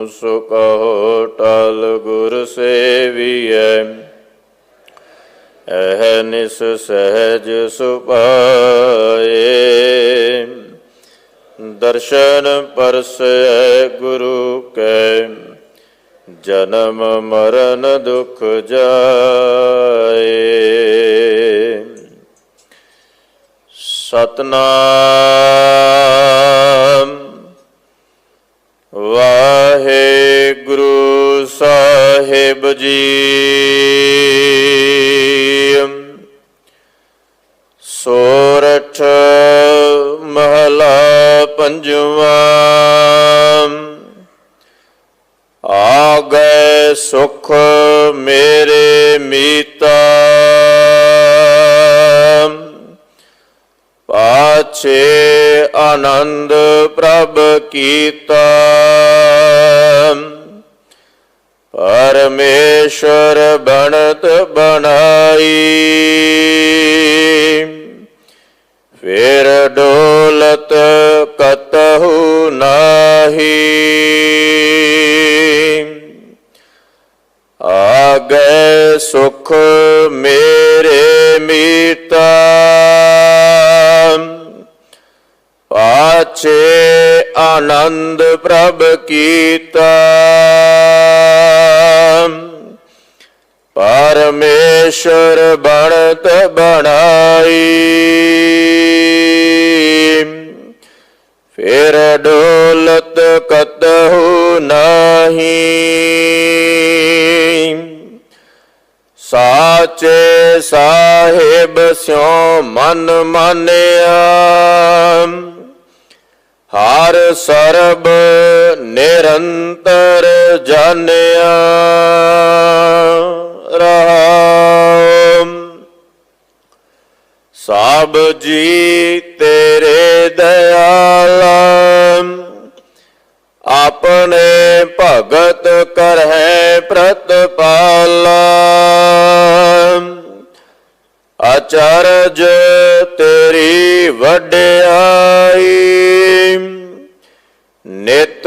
ਸੋ ਕਹੋ ਟਲ ਗੁਰ ਸੇਵੀਐ ਐਹ ਨਿਸ ਸਹਿਜ ਸੁਪਾਏ। ਦਰਸ਼ਨ ਪਰਸੈ ਗੁਰੂ ਕੈ, ਜਨਮ ਮਰਨ ਦੁਖ ਜਾਏ। ਸਤਨਾਮ। ਸਾਹਿਬ ਜੀ। ਸੋਰਠ ਮਹਲਾ ਪੰਜਵਾ। ਆ ਗਏ ਸੁਖ ਮੇਰੇ ਮੀਤਾ। ਪਾਛੇ ਆਨੰਦ ਪ੍ਰਭ ਕੀਤਾ। ਪਰਮੇਸ਼ਰ ਬਣਤ ਬਣਾਈ। ਫਿਰ ਡੋਲਤ ਕਤਹੂ ਨਾਹੀ। ਆਗੇ ਸੁਖ ਮੇਰੇ ਮੀਤਾ। ਪਾਛੇ ਆਨੰਦ ਪ੍ਰਭ ਕੀਤਾ। ਪਰਮੇਸ਼ਰ ਬਣਤ ਬਣਾਈ। ਫਿਰ ਡੋਲਤ ਕਤਹੂ ਨਹੀਂ। ਸਾਚੇ ਸਾਹਿਬ ਸਿਉ ਮਨ ਮਾਨਿਆ। ਹਰ ਸਰਬ ਨਿਰੰਤਰ ਜਾਣਿਆ ਰਹਾਮ ਸਭ ਜੀ ਤੇਰੇ ਦਇਆਲਾ ਆਪਣੇ ਭਗਤ ਕਰਹਿ ਪ੍ਰਤਪਾਲਾ ਅਚਰਜ ਤੇਰੀ ਵਡਿਆਈ ਨਿਤ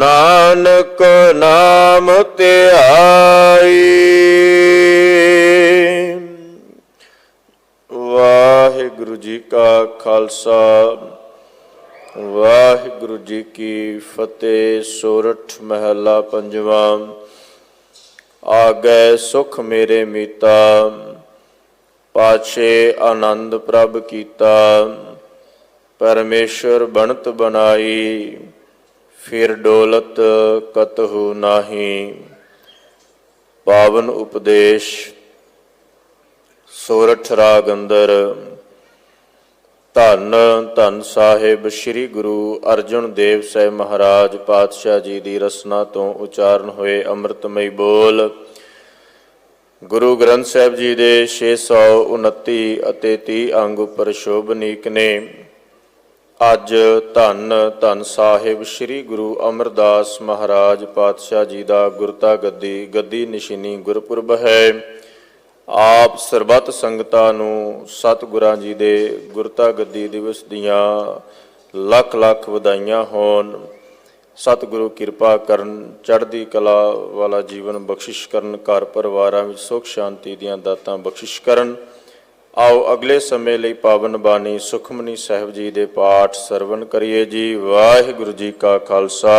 ਨਾਨਕ ਨਾਮ ਧਿਆਈ। ਵਾਹਿਗੁਰੂ ਜੀ ਕਾ ਖਾਲਸਾ, ਵਾਹਿਗੁਰੂ ਜੀ ਕੀ ਫਤਿਹ, ਸੋਰਠ ਮਹਲਾ ਆ ਗਏ ਸੁਖ ਮੇਰੇ ਮੀਤਾ, ਪਾਛੇ ਆਨੰਦ ਪ੍ਰਭ ਕੀਤਾ, ਪਰਮੇਸ਼ਰ ਬਣਤ ਬਣਾਈ। ਫਿਰ ਡੋਲਤ ਕਤਹੂ ਨਾਹੀ, ਪਾਵਨ ਉਪਦੇਸ਼, ਸੋਰਠ ਰਾਗ ਅੰਦਰ, ਧੰਨ ਧੰਨ ਸਾਹਿਬ ਸ੍ਰੀ ਗੁਰੂ ਅਰਜਨ ਦੇਵ ਸਾਹਿਬ ਮਹਾਰਾਜ ਪਾਤਸ਼ਾਹ ਜੀ ਦੀ ਰਸਨਾ ਤੋਂ ਉਚਾਰਨ ਹੋਏ ਅੰਮ੍ਰਿਤਮਈ ਬੋਲ। ਗੁਰੂ ਗ੍ਰੰਥ ਸਾਹਿਬ ਜੀ ਦੇ 629 ਅਤੇ 30 ਅੰਗ ਉੱਪਰ ਸ਼ੋਭਨੀਕ ਨੇ। ਅੱਜ ਧੰਨ ਧੰਨ ਸਾਹਿਬ ਸ੍ਰੀ ਗੁਰੂ ਅਮਰਦਾਸ ਮਹਾਰਾਜ ਪਾਤਸ਼ਾਹ ਜੀ ਦਾ ਗੁਰਤਾ ਗੱਦੀ ਗੱਦੀ ਨਿਸ਼ਾਨੀ ਗੁਰਪੁਰਬ ਹੈ। ਆਪ ਸਰਬੱਤ ਸੰਗਤਾਂ ਨੂੰ ਸਤਿਗੁਰਾਂ ਜੀ ਦੇ ਗੁਰਤਾ ਗੱਦੀ ਦਿਵਸ ਦੀਆਂ ਲੱਖ ਲੱਖ ਵਧਾਈਆਂ ਹੋਣ। ਸਤਿਗੁਰੂ ਕਿਰਪਾ ਕਰਨ, ਚੜ੍ਹਦੀ ਕਲਾ ਵਾਲਾ ਜੀਵਨ ਬਖਸ਼ਿਸ਼ ਕਰਨ, ਘਰ ਪਰਿਵਾਰਾਂ ਵਿੱਚ ਸੁਖ, ਸ਼ਾਂਤੀ ਦੀਆਂ ਦਾਤਾਂ ਬਖਸ਼ਿਸ਼ ਕਰਨ। ਆਓ ਅਗਲੇ ਸਮੇਂ ਲਈ ਪਾਵਨ ਬਾਣੀ ਸੁਖਮਨੀ ਸਾਹਿਬ ਜੀ ਦੇ ਪਾਠ ਸਰਵਣ ਕਰੀਏ ਜੀ। ਵਾਹਿਗੁਰੂ ਜੀ ਕਾ ਖਾਲਸਾ,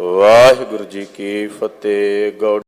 ਵਾਹਿਗੁਰੂ ਜੀ ਕੀ ਫਤਿਹ। ਗੌੜ